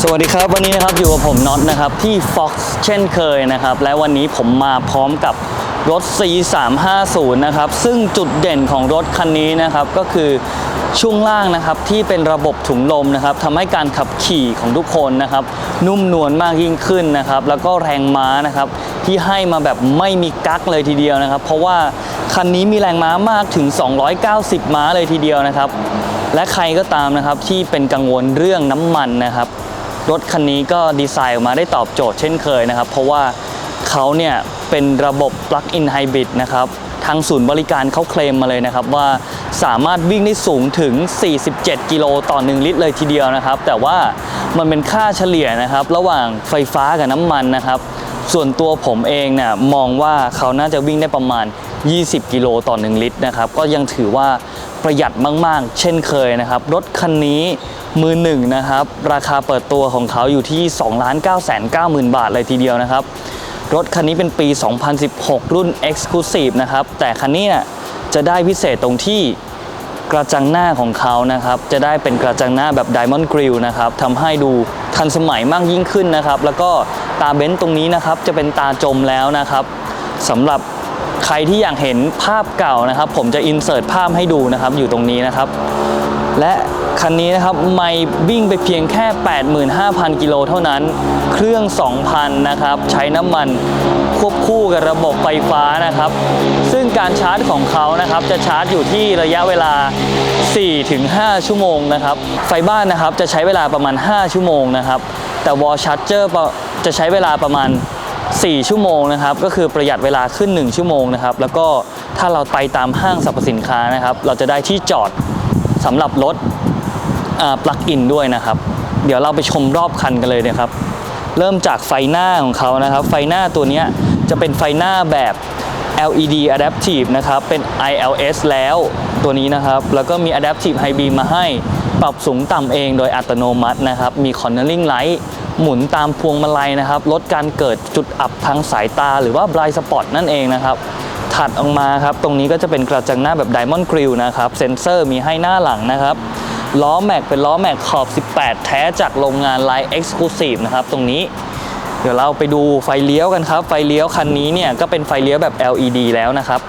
สวัสดีครับวันนี้นะครับอยู่กับผมน็อตนะครับที่ Fox เช่นเคยนะครับ และวันนี้ผมมาพร้อมกับรถ C350 นะครับ ซึ่งจุดเด่นของรถคันนี้นะครับก็คือช่วงล่างนะครับที่เป็นระบบถุงลมนะครับทำให้การขับขี่ของทุกคนนะครับ นุ่มนวลมากยิ่งขึ้นนะครับ แล้วก็แรงม้านะครับ ที่ให้มาแบบไม่มีกั๊กเลยทีเดียวนะครับ เพราะว่าคันนี้มีแรงม้ามากถึง 290 ม้าเลยทีเดียวนะครับ และใครก็ตามนะครับที่เป็นกังวลเรื่องน้ำมันนะครับ รถคันนี้ก็ดีไซน์ออกมาได้ตอบโจทย์เช่นเคยนะครับ เพราะว่าเขาเนี่ยเป็นระบบ Plug-in Hybrid นะครับทางศูนย์บริการเขาเคลมมาเลยนะครับว่าสามารถวิ่งได้สูงถึง 47 กิโลต่อ 1 ลิตรเลยทีเดียวนะครับ แต่ว่ามันเป็นค่าเฉลี่ยนะครับ ระหว่างไฟฟ้ากับน้ำมันนะครับ ส่วนตัวผมเองเนี่ยมองว่าเขาน่าจะวิ่งได้ประมาณ 20 กิโลต่อ 1 ลิตรนะครับ ก็ยังถือว่าประหยัดมาก ๆ เช่นเคยนะครับ รถคันนี้ มือหนึ่งนะครับ ราคาเปิดตัวของเขาอยู่ที่ 2 9 9 0 0 0 บาทเลยทีเดียวนะครับ รถคันนี้เป็นปี 2016 รุ่น Exclusive นะครับ แต่คันนี้เนี่ยจะได้พิเศษตรงที่กระจังหน้าของเขานะครับ จะได้เป็นกระจังหน้าแบบ Diamond Grill นะครับทำให้ดูทันสมัยมากยิ่งขึ้นนะครับ แล้วก็ตาเบนซ์ตรงนี้นะครับ จะเป็นตาจมแล้วนะครับสำหรับใครที่อยากเห็นภาพเก่านะครับ ผมจะอินเสิร์ตภาพให้ดูนะครับ อยู่ตรงนี้นะครับ และคันนี้นะครับไม่วิ่งไปเพียงแค่ 85,000 กิโลเท่านั้น เครื่อง 2,000 นะครับ ใช้น้ำมันควบคู่กับระบบไฟฟ้านะครับ ซึ่งการชาร์จของเขานะครับ จะชาร์จอยู่ที่ระยะเวลา 4-5 ชั่วโมงนะครับ ไฟบ้านนะครับจะใช้เวลาประมาณ 5 ชั่วโมงนะครับ แต่วอลชาร์เจอร์จะใช้เวลาประมาณ 4 ชั่วโมงนะครับ ก็คือประหยัดเวลาขึ้น 1 ชั่วโมงนะครับ แล้วก็ถ้าเราไปตามห้างสรรพสินค้านะครับ เราจะได้ที่จอด สำหรับรถปลั๊กอินด้วยนะครับ เดี๋ยวเราไปชมรอบคันกันเลยนะครับ เริ่มจากไฟหน้าของเขานะครับ ไฟหน้าตัวนี้จะเป็นไฟหน้าแบบ LED Adaptive นะครับ เป็น ILS แล้วตัวนี้นะครับ แล้วก็มี Adaptive High Beam มาให้ ปรับสูงต่ำเองโดยอัตโนมัตินะครับ มี Cornering Light หมุนตามพวงมาลัยนะครับ ลดการเกิดจุดอับทางสายตาหรือว่า Blind Spot นั่นเองนะครับ ถัดออกมาครับ ตรงนี้ก็จะเป็นกระจังหน้าแบบ Diamond Grill นะครับ เซ็นเซอร์มีให้หน้าหลังนะครับ ล้อแม็กเป็นล้อแม็กขอบ 18 แท้จากโรงงานไลน์ Exclusive นะครับ ตรงนี้ เดี๋ยวเราไปดูไฟเลี้ยวกันครับ ไฟเลี้ยวคันนี้เนี่ยก็เป็นไฟเลี้ยวแบบ LED แล้วนะครับ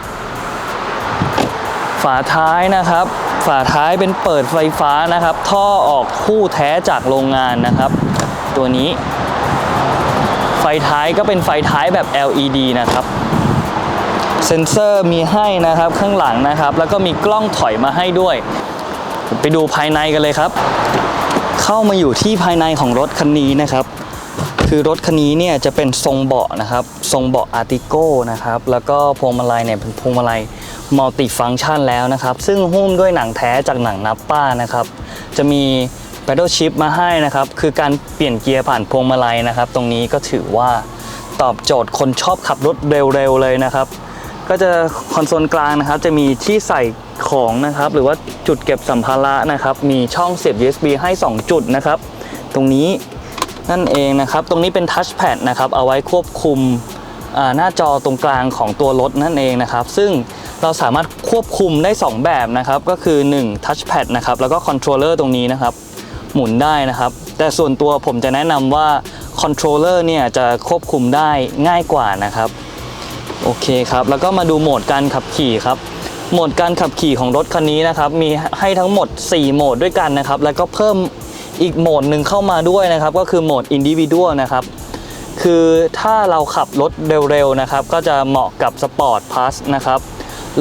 ฝาท้ายนะครับ ฝาท้ายเป็นเปิดไฟฟ้านะครับ ท่อออกคู่แท้จากโรงงานนะครับ ตัวนี้ ไฟท้ายก็เป็นไฟท้ายแบบ LED นะครับ เซ็นเซอร์มีให้นะครับข้างหลังนะครับ แล้วก็มีกล้องถอยมาให้ด้วย ไปดูภายในกันเลยครับ เข้ามาอยู่ที่ภายในของรถคันนี้นะครับ คือรถคันนี้เนี่ยจะเป็นทรงเบาะนะครับ ทรงเบาะอาร์ติโก้นะครับ แล้วก็พวงมาลัยเนี่ยเป็นพวงมาลัยมัลติฟังชันแล้วนะครับ ซึ่งหุ้มด้วยหนังแท้จากหนังนับป้านะครับ จะมี pedal shift มาให้นะครับ คือการเปลี่ยนเกียร์ผ่านพวงมาลัยนะครับ ตรงนี้ก็ถือว่าตอบโจทย์คนชอบขับรถเร็วๆเลยนะครับ ก็จะคอนโซลกลางนะครับ จะมีที่ใส่ของนะครับ หรือว่าจุดเก็บสัมภาระนะครับ มีช่องเสียบ USB ให้ 2 จุดนะครับ ตรงนี้นั่นเองนะครับ ตรงนี้เป็นทัชแพดนะครับ เอาไว้ควบคุมหน้าจอตรงกลางของตัวรถนั่นเองนะครับ ซึ่งเราสามารถควบคุมได้ 2 แบบนะครับ ก็คือ1 Touchpad นะครับ แล้วก็คอนโทรลเลอร์ตรงนี้นะครับ หมุนได้นะครับ แต่ส่วนตัวผมจะแนะนำว่าคอนโทรลเลอร์เนี่ยจะควบคุมได้ง่ายกว่านะครับ โอเคครับ แล้วก็มาดูโหมดการขับขี่ครับ โหมดการขับขี่ของรถคันนี้นะครับ มีให้ทั้งหมด 4 โหมดด้วยกันนะครับ แล้วก็เพิ่มอีกโหมดหนึ่งเข้ามาด้วยนะครับ ก็คือโหมด Individual นะครับ คือถ้าเราขับรถเร็วๆนะครับ ก็จะเหมาะกับ Sport Plus นะครับ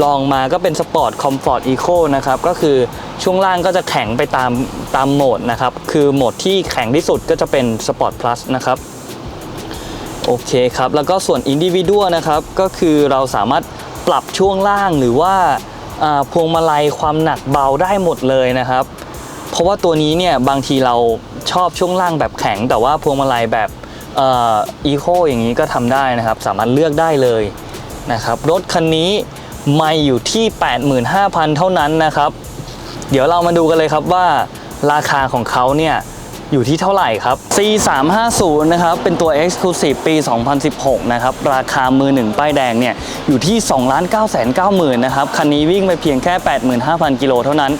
ลองมาก็เป็น Sport Comfort Eco นะครับ ก็คือช่วงล่างก็จะแข็งไปตามตามโหมดนะครับ คือโหมดที่แข็งที่สุดก็จะเป็น Sport Plus นะครับ โอเคครับ แล้วก็ส่วน Individual นะครับ ก็คือเราสามารถปรับช่วงล่างหรือว่าพวงมาลัยความหนักเบาได้หมดเลยนะครับ เพราะว่าตัวนี้เนี่ยบางทีเราชอบช่วงล่างแบบแข็ง แต่ว่าพวงมาลัยแบบอีโคอย่างนี้ก็ทำได้นะครับ สามารถเลือกได้เลยนะครับ รถคันนี้ไม่อยู่ที่ 85,000 เท่านั้นนะครับ เดี๋ยวเรามาดูกันเลยครับว่าราคาของเขาเนี่ย อยู่ที่เท่าไหร่ครับ C350 นะครับ เป็นตัว Exclusive ปี 2016 นะครับ ราคามือหนึ่งป้ายแดงเนี่ย อยู่ที่ 2 9 9 0 0 0 0 นะครับ คันนี้วิ่งไปเพียงแค่ 85,000 กิโลเท่านั้น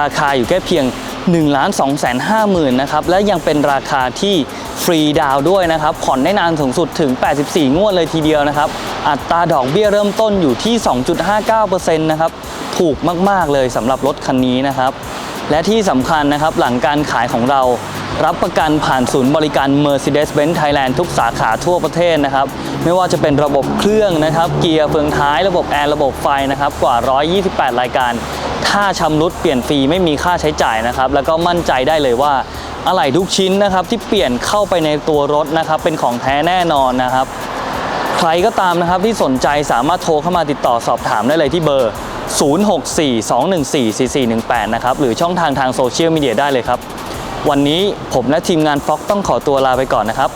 ราคาอยู่แค่เพียง1 2 5 0 0 0 0 นะครับ และยังเป็นราคาที่ฟรีดาวด้วยนะครับ ผ่อนได้นานสูงสุดถึง 84 งวดเลยทีเดียวนะครับ อัตราดอกเบี้ยเริ่มต้นอยู่ที่ 2.59%นะครับ ถูกมาก ๆ เลยสำหรับรถคันนี้นะครับ และที่สำคัญนะครับหลังการขายของเรา รับประกันผ่านศูนย์บริการ Mercedes-Benz Thailand ทุกสาขาทั่วประเทศนะครับ ไม่ว่าจะเป็นระบบเครื่องนะครับ เกียร์เฟืองท้ายระบบแอร์ระบบไฟนะครับ กว่า 128 รายการ ถ้าชำรุดเปลี่ยนฟรีไม่มีค่าใช้จ่ายนะครับ แล้วก็มั่นใจได้เลยว่าอะไหล่ทุกชิ้นนะครับ ที่เปลี่ยนเข้าไปในตัวรถนะครับ เป็นของแท้แน่นอนนะครับ ใครก็ตามนะครับที่สนใจสามารถโทรเข้ามาติดต่อสอบถามได้เลยที่เบอร์ 0642144418 นะครับ หรือช่องทางทางโซเชียลมีเดียได้เลยครับ วันนี้ผมและทีมงานฟ็อกต้องขอตัวลาไปก่อนนะครับ